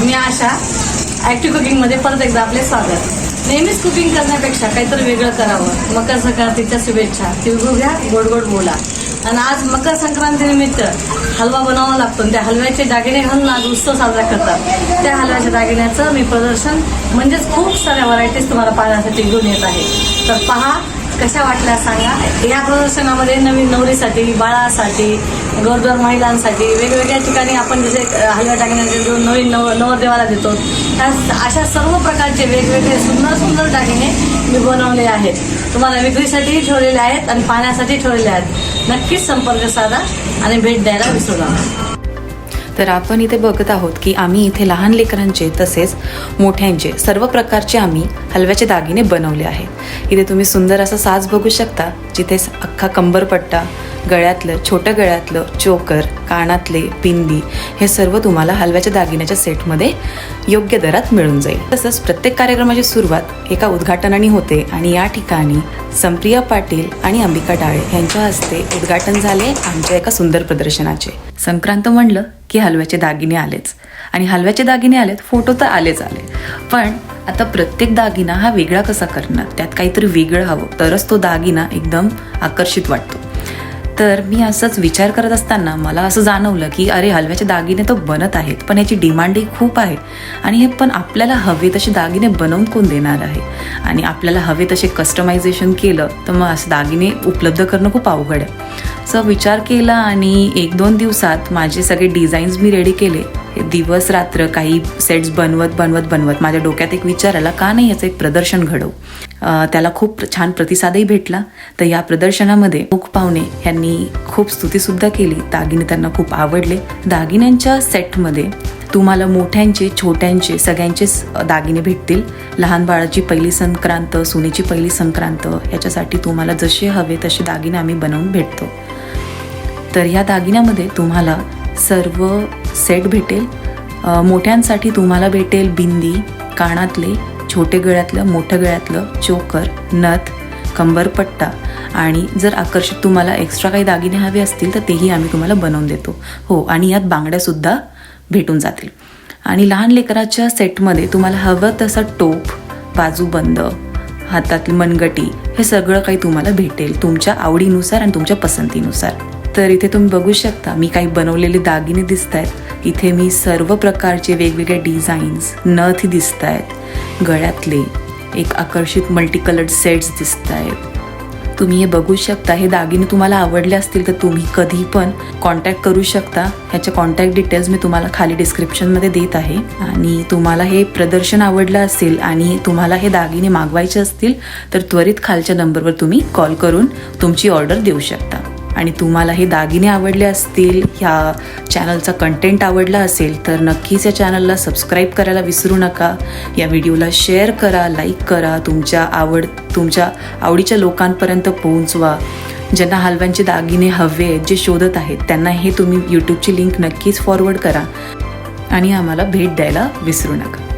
मी आशा active कुकिंगमध्ये परत एकदा आपले स्वागत. नेहमीच कुकिंग करण्यापेक्षा काहीतरी वेगळं करावं. मकर संक्रांतीच्या शुभेच्छा. तिळगुळ घ्या गोड गोड बोला. आणि आज मकर संक्रांतीनिमित्त हलवा बनवावा लागतो आणि त्या हलव्याचे दागिने घालून आज उत्सव साजरा करतात. त्या हलव्याच्या दागिन्याचं मी प्रदर्शन म्हणजेच खूप साऱ्या व्हरायटीज तुम्हाला पाहण्यासाठी घेऊन येत आहे. तर पहा कशा वाटल्या सांगा? या प्रदर्शनामध्ये नवीन नवरीसाठी बाळासाठी गरोदर महिलांसाठी वेगवेगळ्या ठिकाणी आपण जसे हलव्या दागिन्याचे जो नवीन नव नवरदेवाला देतो. त्या अशा सर्व प्रकारचे वेगवेगळे सुंदर सुंदर दागिने मी बनवले आहेत. तुम्हाला विक्रीसाठीही ठेवलेले आहेत आणि पाहण्यासाठी ठेवलेले आहेत. नक्कीच संपर्क साधा आणि भेट द्यायला विसरू नका. तर आपण इथे बघत आहोत की आम्ही इथे लहान लेकरांचे तसेच मोठ्यांचे सर्व प्रकारचे आम्ही हलव्याचे दागिने बनवले आहेत. इथे तुम्ही सुंदर असा साज बघू शकता जिथे अख्खा कंबरपट्टा गळ्यातलं छोटं गळ्यातलं चोकर कानातले पिंदी हे सर्व तुम्हाला हलव्याच्या दागिन्याच्या सेटमध्ये योग्य दरात मिळून जाईल. तसंच प्रत्येक कार्यक्रमाची सुरुवात एका उद्घाटनाने होते आणि या ठिकाणी संप्रिया पाटील आणि अंबिका डाळे यांच्या हस्ते उद्घाटन झाले आमच्या एका सुंदर प्रदर्शनाचे. संक्रांत म्हणलं की हलव्याचे दागिने आलेच. आणि हलव्याचे दागिने आलेत फोटो तर आलेच आले. पण आता प्रत्येक दागिना हा वेगळा कसा करणार? त्यात काहीतरी वेगळं हवं. तरच तो दागिना एकदम आकर्षित वाटतो. तर मी असंच विचार करत असताना मला असं जाणवलं की अरे हलव्याचे दागिने तर बनत आहेत पण याची डिमांडही खूप आहे. आणि हे पण आपल्याला हवे तसे दागिने बनवून कोण देणार आहे? आणि आपल्याला हवे तसे कस्टमायझेशन केलं तर मग असं दागिने उपलब्ध करणं खूप अवघड आहे. सो विचार केला आणि एक दोन दिवसात माझे सगळे डिझाईन्स मी रेडी केले. दिवस रात्र काही सेट्स बनवत बनवत बनवत माझ्या डोक्यात एक विचार आला का नाही याचं एक प्रदर्शन घडवू? त्याला खूप छान प्रतिसादही भेटला. तर या प्रदर्शनामध्ये मुख पाहुणे यांनी खूप स्तुतीसुद्धा केली. दागिने त्यांना खूप आवडले. दागिन्यांच्या सेटमध्ये तुम्हाला मोठ्यांचे छोट्यांचे सगळ्यांचेच दागिने भेटतील. लहान बाळाची पहिली संक्रांत सुनेची पहिली संक्रांत याच्यासाठी तुम्हाला जसे हवे तसे दागिने आम्ही बनवून भेटतो. तर ह्या दागिन्यामध्ये तुम्हाला सर्व सेट भेटेल. मोठ्यांसाठी तुम्हाला भेटेल बिंदी कानातले छोटे गळ्यातलं मोठं गळ्यातलं चोकर नथ कंबरपट्टा आणि जर आकर्षित तुम्हाला एक्स्ट्रा काही दागिने हवे असतील तर तेही आम्ही तुम्हाला बनवून देतो. हो आणि यात बांगड्यासुद्धा भेटून जातील. आणि लहान लेकराच्या सेटमध्ये तुम्हाला हवं तसं टोप बाजूबंद हातातली मनगटी हे सगळं काही तुम्हाला भेटेल तुमच्या आवडीनुसार आणि तुमच्या पसंतीनुसार. तर इथे तुम्ही बघू शकता मी काही बनवलेले दागिने दिसत आहेत इथे मी सर्व प्रकारचे वेगवेगळे डिझाईन्स नथ दिसत आहेत गळ्यातले एक आकर्षित मल्टी कलर्ड सेट्स दिसत आहेत तुम्ही हे बघू शकता हे दागिने तुम्हाला आवडले असतील तर तुम्ही कधी पण कॉन्टॅक्ट करू शकता. ह्याच्या कॉन्टॅक्ट डिटेल्स मी तुम्हाला खाली डिस्क्रिप्शनमध्ये देत आहे. आणि तुम्हाला हे प्रदर्शन आवडलं असेल आणि तुम्हाला हे दागिने मागवायचे असतील तर त्वरित खालच्या नंबरवर तुम्ही कॉल करून तुमची ऑर्डर देऊ शकता. आणि तुम्हाला हे दागिने आवडले असतील ह्या चॅनलचा कंटेंट आवडला असेल तर नक्कीच या चॅनलला सबस्क्राईब करायला विसरू नका. या व्हिडिओला शेअर करा लाईक करा तुमच्या आवड तुमच्या आवडीच्या लोकांपर्यंत पोहोचवा. ज्यांना हलव्यांचे दागिने हवे आहेत जे शोधत आहेत त्यांना हे तुम्ही यूट्यूबची लिंक नक्कीच फॉरवर्ड करा. आणि आम्हाला भेट द्यायला विसरू नका.